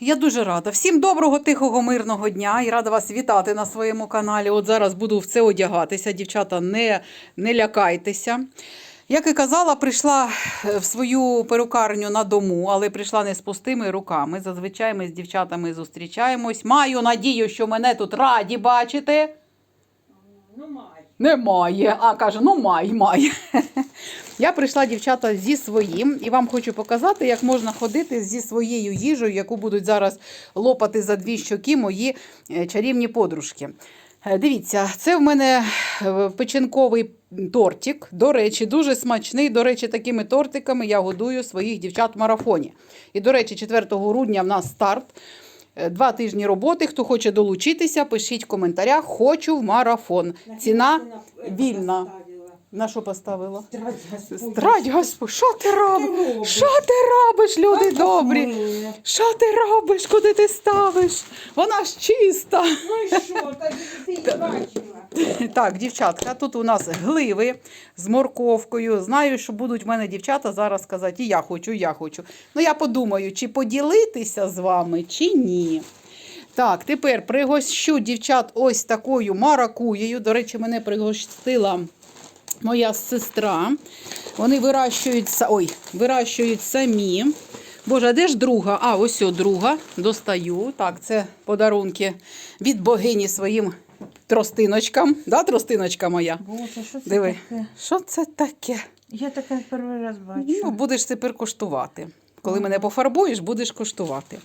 Я дуже рада. Всім доброго, тихого, мирного дня і рада вас вітати на своєму каналі. От зараз буду в це одягатися. Дівчата, не, не лякайтеся. Як і казала, прийшла е, в свою перукарню на дому, але прийшла не з пустими руками. Зазвичай ми з дівчатами зустрічаємось. Маю надію, що мене тут раді бачити. Ну. Немає. А каже, ну май, май. Я прийшла, дівчата, зі своїм, і вам хочу показати, як можна ходити зі своєю їжею, яку будуть зараз лопати за дві щоки мої е, чарівні подружки. Е, Дивіться, це в мене е, печінковий тортик. До речі, дуже смачний. До речі, такими тортиками я годую своїх дівчат в марафоні. І, до речі, 4 грудня в нас старт. Е, Два тижні роботи. Хто хоче долучитися, пишіть в коментарях. Хочу в марафон. Ціна вільна. На що поставила? Страсть, Господь, що ти робиш? Що ти робиш, люди добрі? Що ти робиш? Куди ти ставиш? Вона ж чиста. Ну і що, та ти бачила? Так, дівчатка, тут у нас гливи з морковкою. Знаю, що будуть в мене дівчата зараз казати, і я хочу, я хочу. Ну, я подумаю, чи поділитися з вами, чи ні. Так, тепер пригощу дівчат ось такою маракуєю. До речі, мене пригостила моя сестра. Вони вирощують, ой, вирощують самі. Боже, а де ж друга? А, ось о, друга. Достаю. Так, це подарунки від богині своїм тростиночкам. Да, тростиночка моя? Боже, що це Диви. таке? Що це таке? Я таке перший раз бачу. Ну, будеш тепер коштувати. Коли мене пофарбуєш, будеш коштувати.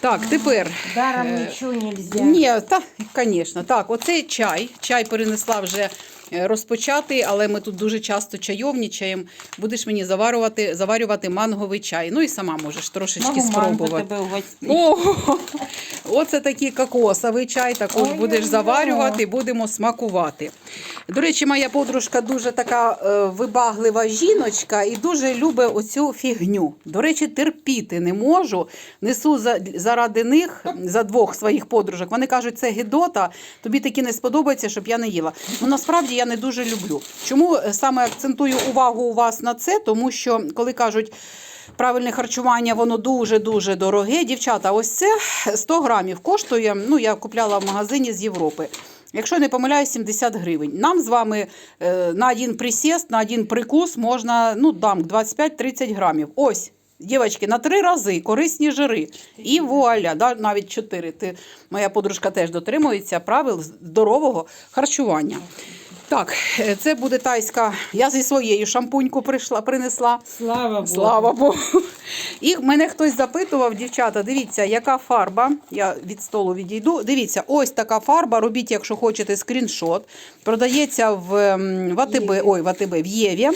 Так, тепер. Даром е, нічого нельзя. Ні, та, звісно. Так, оцей чай. Чай перенесла вже е, розпочатий, але ми тут дуже часто чайовнічаємо. Будеш мені заварювати, заварювати манговий чай. Ну і сама можеш трошечки Могу спробувати. тебе. О, оце такий кокосовий чай, також Ой-ой-ой. будеш заварювати і будемо смакувати. До речі, моя подружка дуже така е, вибаглива жіночка і дуже любить оцю фігню. До речі, терпіти не можу. Несу за, заради них, за двох своїх подружок. Вони кажуть, це гидота, тобі такі не сподобається, щоб я не їла. Ну насправді я не дуже люблю. Чому е, саме акцентую увагу у вас на це? Тому що коли кажуть. Правильне харчування, воно дуже-дуже дороге. Дівчата, ось це 100 грамів коштує. Ну, я купляла в магазині з Європи. Якщо не помиляюсь, 70 гривень. Нам з вами е, на один присіст, на один прикус можна, ну, дам 25-30 грамів. Ось, дівчатки, на три рази корисні жири. І вуаля, да, навіть 4. Ти, моя подружка теж дотримується правил здорового харчування. Так, е, це буде тайська. Я зі своєю шампуньку прийшла, принесла. Слава Богу. Слава Богу. І мене хтось запитував, дівчата, дивіться, яка фарба. Я від столу відійду. Дивіться, ось така фарба. Робіть, якщо хочете, скріншот. Продається в м, ой, в АТБ, в Єві.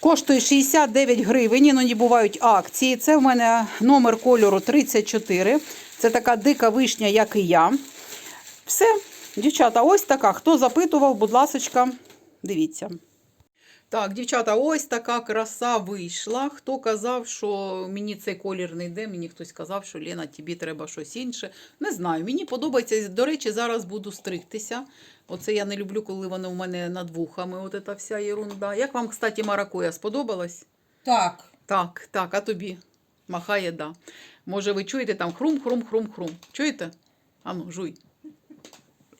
Коштує 69 гривень, іноді бувають акції. Це в мене номер кольору 34. Це така дика вишня, як і я. Все, дівчата, ось така. Хто запитував, будь ласочка, дивіться. Так, дівчата, ось така краса вийшла. Хто казав, що мені цей колір не йде, мені хтось казав, що Лена, тобі треба щось інше. Не знаю, мені подобається. До речі, зараз буду стригтися. Оце я не люблю, коли воно в мене над вухами. От ця вся ерунда. Як вам, кстати, маракуя сподобалась? Так. Так, так, а тобі? Махає, да. Може, ви чуєте там хрум, хрум, хрум, хрум. Чуєте? Ану, жуй.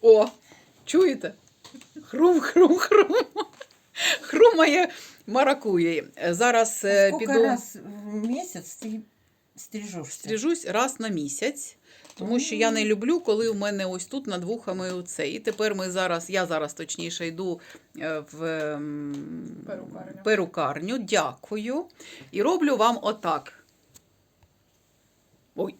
О, чуєте? Хрум, хрум, хрум. Хрумає маракує. Зараз е, Сколько піду раз в месяц ти стрижешься? стрижусь раз на місяць. Тому що я не люблю, коли в мене ось тут над вухами оце. І тепер ми зараз, я зараз точніше йду е, в Перукарню. перукарню. Дякую. І роблю вам отак. Ой.